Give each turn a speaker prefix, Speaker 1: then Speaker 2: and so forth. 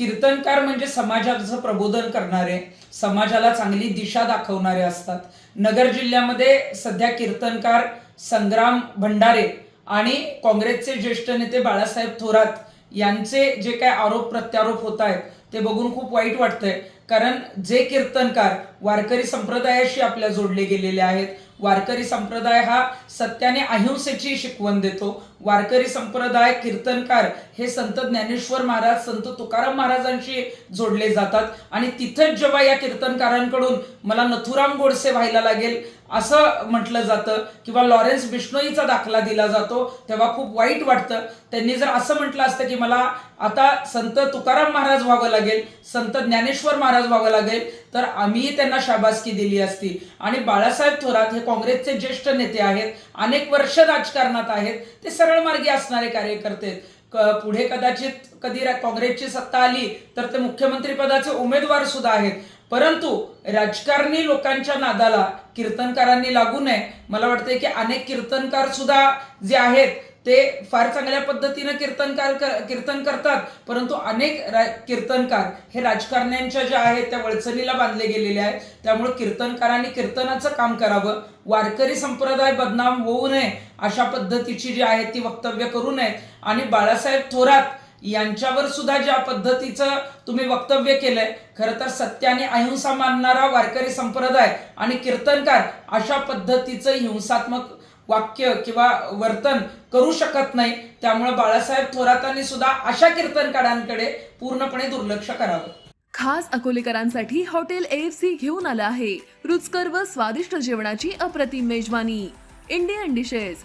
Speaker 1: कीर्तनकार म्हणजे समाजाचं प्रबोधन करणारे समाजाला चांगली दिशा दाखवणारे असतात. नगर जिल्ह्यामध्ये सध्या कीर्तनकार संग्राम भंडारे आणि काँग्रेसचे ज्येष्ठ नेते बाळासाहेब थोरात यांचे जे काय आरोप प्रत्यारोप होत आहेत ते बघून खूप वाईट वाटतंय. कारण जे कीर्तनकार वारकरी संप्रदायाशी आपल्या जोडले गेलेले आहेत वारकरी संप्रदाय हा सत्याने अहिंसेची शिकवण देतो. वारकरी संप्रदाय कीर्तनकार हे संत ज्ञानेश्वर महाराज संत तुकाराम महाराजांशी जोडले जातात. आणि तिथेच जेव्हा या कीर्तनकारांकडून मला नथुराम गोडसे व्हायला लागेल असं म्हटलं जातं. किंवा लॉरेन्स बिश्नोईचा दाखला दिला जातो तेव्हा खूप वाईट वाटतं. त्यांनी जर असं म्हटलं असतं की मला आता संत तुकाराम महाराज व्हावं लागेल संत ज्ञानेश्वर महाराज व्हावं लागेल तर आम्हीही त्यांना शाबासकी दिली असती. आणि बाळासाहेब थोरात हे काँग्रेसचे ज्येष्ठ नेते आहेत अनेक वर्ष राजकारणात आहेत ते सरळ मार्गी असणारे कार्यकर्ते आहेत. क- पुढे कदाचित कधी काँग्रेसची सत्ता आली तर ते मुख्यमंत्री पदाचे उमेदवार सुद्धा आहेत. परंतु राजकारणी लोकांच्या नादाला कीर्तनकारांनी लागू नये. मला वाटतंय की अनेक कीर्तनकार सुद्धा जे आहेत ते फार चांगल्या पद्धतीनं कीर्तनकार कीर्तन करतात. परंतु अनेक रा- कीर्तनकार हे राजकारण्यांच्या ज्या आहेत त्या वळचणीला बांधले गेलेले आहेत. त्यामुळे कीर्तनकारांनी कीर्तनाचं काम करावं. वारकरी संप्रदाय बदनाम होऊ नये अशा पद्धतीची जी आहेत ती वक्तव्य करू नयेत आणि बाळासाहेब थोरात यांच्यावर सुद्धा ज्या पद्धतीचं तुम्ही वक्तव्य केलंय खरं तर सत्य आणि अहिंसा मानणारा वारकरी संप्रदाय आणि कीर्तनकार अशा पद्धतीचं हिंसात्मक वाक्य किंवा वर्तन करू शकत नाही. त्यामुळे बाळासाहेब थोरातांनी सुद्धा अशा कीर्तनकारांकडे पूर्णपणे दुर्लक्ष करावं.
Speaker 2: खास अकोलेकरांसाठी हॉटेल एफ सी घेऊन आलं आहे. रुचकर व स्वादिष्ट जेवणाची अप्रतिम मेजवानी. Indian dishes